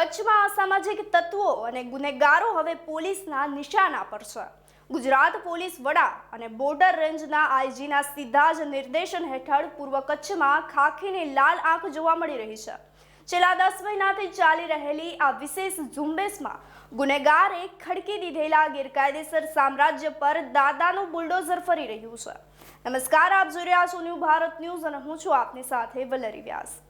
કચ્છમાં અસામાજિક તત્વો અને ગુનેગારો હવે પોલીસના નિશાના પર છે. ગુજરાત પોલીસ વડા અને બોર્ડર રેન્જના આઈજીના સીધા જ નિર્દેશન હેઠળ પૂર્વ કચ્છમાં ખાખીની લાલ આંખ જોવા મળી રહી છે. છેલ્લા દસ મહિનાથી ચાલી રહેલી આ વિશેષ ઝુંબેશમાં ગુનેગારે ખડકી દીધેલા ગેરકાયદેસર સામ્રાજ્ય પર દાદાનું બુલડોઝર ફરી રહ્યું છે. નમસ્કાર, આપ જોઈ રહ્યા છો ન્યૂ ભારત ન્યૂઝ અને હું છું આપની સાથે વલરી વ્યાસ.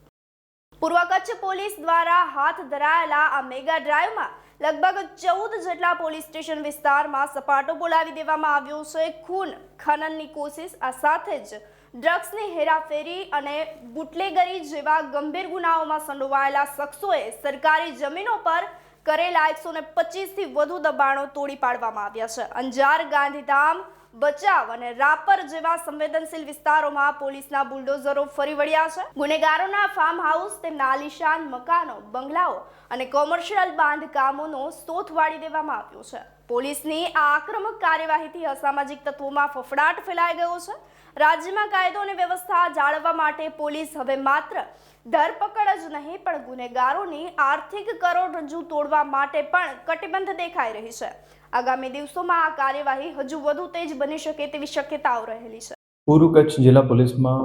પૂર્વ કચ્છ પોલીસ દ્વારા હાથ ધરાયેલા આ મેગા ડ્રાઈવમાં લગભગ ચૌદ જેટલા પોલીસ સ્ટેશન વિસ્તારમાં સપાટો બોલાવી દેવામાં આવ્યો છે. ખૂન, ખનનની કોશિશ, આ સાથે જ ડ્રગ્સની હેરાફેરી અને બુટલેગરી જેવા ગંભીર ગુનાઓમાં સંડોવાયેલા શખ્સોએ સરકારી જમીનો પર કરેલા એકસો ને પચીસથી વધુ દબાણો તોડી પાડવામાં આવ્યા છે. અંજાર ગાંધીધામ બચાવ અને રાપર જેવા સંવેદનશીલ વિસ્તારોમાં પોલીસના બુલડોઝરો ફરી વળ્યા છે. ગુનેગારોના ફાર્મ હાઉસ તેમના આલિશાન મકાનો, બંગલાઓ અને કોમર્શિયલ બાંધકામોનો સોથ વાળી દેવામાં આવ્યો છે. પોલીસની આ આક્રમક કાર્યવાહીથી અસામાજિક તત્વોમાં ફફડાટ ફેલાઈ ગયો છે. રાજ્યમાં કાયદો અને વ્યવસ્થા જાળવવા માટે પોલીસ હવે માત્ર ધરપકડ જ નહીં, પણ ગુનેગારોની આર્થિક કરોડરજ્જુ તોડવા માટે પણ કટિબદ્ધ દેખાઈ રહી છે. આગામી દિવસોમાં આ કાર્યવાહી હજુ વધુ તેજ બની શકે તેવી શક્યતાઓ રહેલી છે. પૂર્વ કચ્છ જિલ્લા પોલીસમાં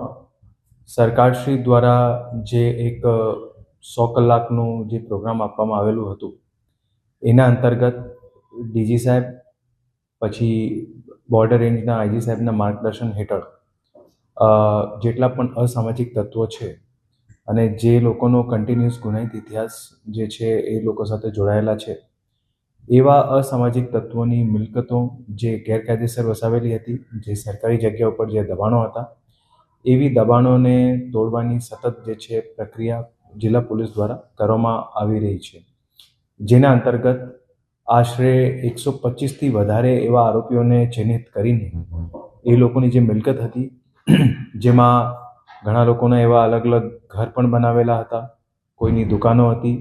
સરકારશ્રી દ્વારા જે એક સો કલાકનું જે પ્રોગ્રામ આપવામાં આવેલું હતું, એના અંતર્ગત ડીજી સાહેબ, પછી બોર્ડર રેન્જના આઈજી સાહેબના માર્ગદર્શન હેઠળ જેટલા પણ અસામાજિક તત્વો છે અને જે લોકોનો કન્ટિન્યુઅસ ગુનાહિત ઇતિહાસ જે છે એ લોકો સાથે જોડાયેલા છે એવા અસામાજિક તત્વોની મિલકતો જે ગેરકાયદેસર વસાવેલી હતી, જે સરકારી જગ્યા ઉપર જે દબાણો હતા, એવી દબાણોને તોડવાની સતત જે છે પ્રક્રિયા જિલ્લા પોલીસ દ્વારા કરવામાં આવી રહી છે. જેના અંતર્ગત આશરે એકસો પચીસથી વધારે એવા આરોપીઓને ચિહ્નિત કરીને એ લોકોની જે મિલકત હતી, જેમાં ઘણા લોકોના એવા અલગ અલગ ઘર પણ બનાવેલા હતા, કોઈની દુકાનો હતી,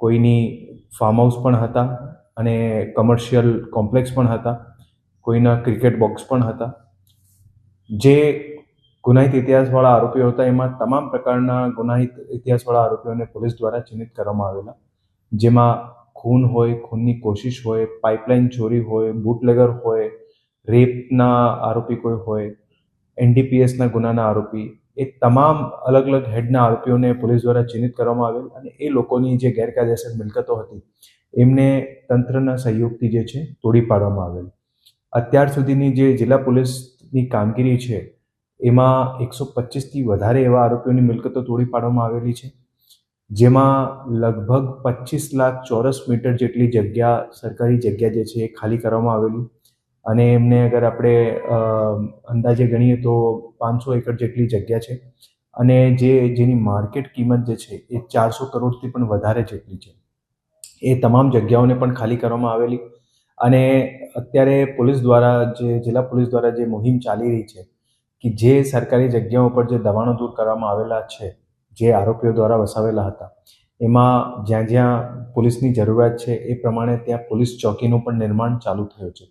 કોઈની ફાર્મ હાઉસ પણ હતા અને કમર્શિયલ કોમ્પ્લેક્સ પણ હતા. કોઈના ક્રિકેટ બોક્સ પણ હતા. જે ગુનાહિત ઇતિહાસવાળા આરોપીઓ હતા, એમાં તમામ પ્રકારના ગુનાહિત ઇતિહાસવાળા આરોપીઓને પોલીસ દ્વારા ચિહ્નિત કરવામાં આવેલા. જેમાં ખૂન હોય, ખૂનની કોશિશ હોય, પાઇપલાઇન ચોરી હોય, બુટલેગર હોય, રેપના આરોપી કોઈ હોય, એનડીપીએસના ગુનાના આરોપી, એ તમામ અલગ અલગ હેડના આરોપીઓને પોલીસ દ્વારા ચિહ્નિત કરવામાં આવેલ અને એ લોકોની જે ગેરકાયદેસર મિલકતો હતી એમને તંત્રના સહયોગથી જે છે તોડી પાડવામાં આવેલ. અત્યાર સુધીની જે જિલ્લા પોલીસની કામગીરી છે, એમાં એકસો પચીસથી વધારે એવા આરોપીઓની મિલકતો તોડી પાડવામાં આવેલી છે, જેમાં લગભગ પચીસ લાખ ચોરસ મીટર જેટલી જગ્યા, સરકારી જગ્યા જે છે એ ખાલી કરવામાં આવેલી. અને એમને અગર આપણે અંદાજે ગણીએ તો પાંચસો એકર જેટલી જગ્યા છે. અને જે, જેની માર્કેટ કિંમત જે છે એ ચારસો કરોડથી પણ વધારે જેટલી છે. એ તમામ જગ્યાઓને પણ ખાલી કરવામાં આવેલી. અને અત્યારે પોલીસ દ્વારા જે, જિલ્લા પોલીસ દ્વારા જે મુહિમ ચાલી રહી છે કે જે સરકારી જગ્યાઓ પર જે દબાણો દૂર કરવામાં આવેલા છે, જે આરોપીઓ દ્વારા વસાવેલા હતા, એમાં જ્યાં જ્યાં પોલીસની જરૂરિયાત છે એ પ્રમાણે ત્યાં પોલીસ ચોકીનું પણ નિર્માણ ચાલુ થયું છે.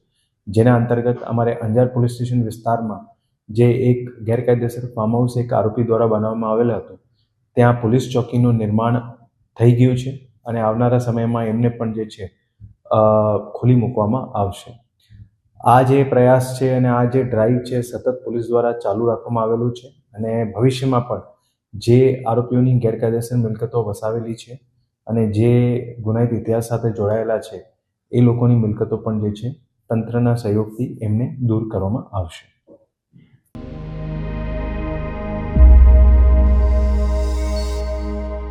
જેના અંતર્ગત અમારે અંજાર પોલીસ સ્ટેશન વિસ્તારમાં જે એક ગેરકાયદેસર ફાર્મ હાઉસ એક આરોપી દ્વારા બનાવવામાં આવેલ હતું, ત્યાં પોલીસ ચોકીનું નિર્માણ થઈ ગયું છે. અને આવનારા સમયમાં એમને પણ જે છે ખુલી મૂકવામાં આવશે. આ જે પ્રયાસ છે અને આ જે ડ્રાઈવ છે સતત પોલીસ દ્વારા ચાલુ રાખવામાં આવેલું છે અને ભવિષ્યમાં પણ જે આરોપીઓની ગેરકાયદેસર મિલકતો વસાવેલી છે અને જે ગુનાહિત ઇતિહાસ સાથે જોડાયેલા છે, એ લોકોની મિલકતો પણ જે છે, તંત્રના સહયોગથી એમને દૂર કરવામાં આવશે.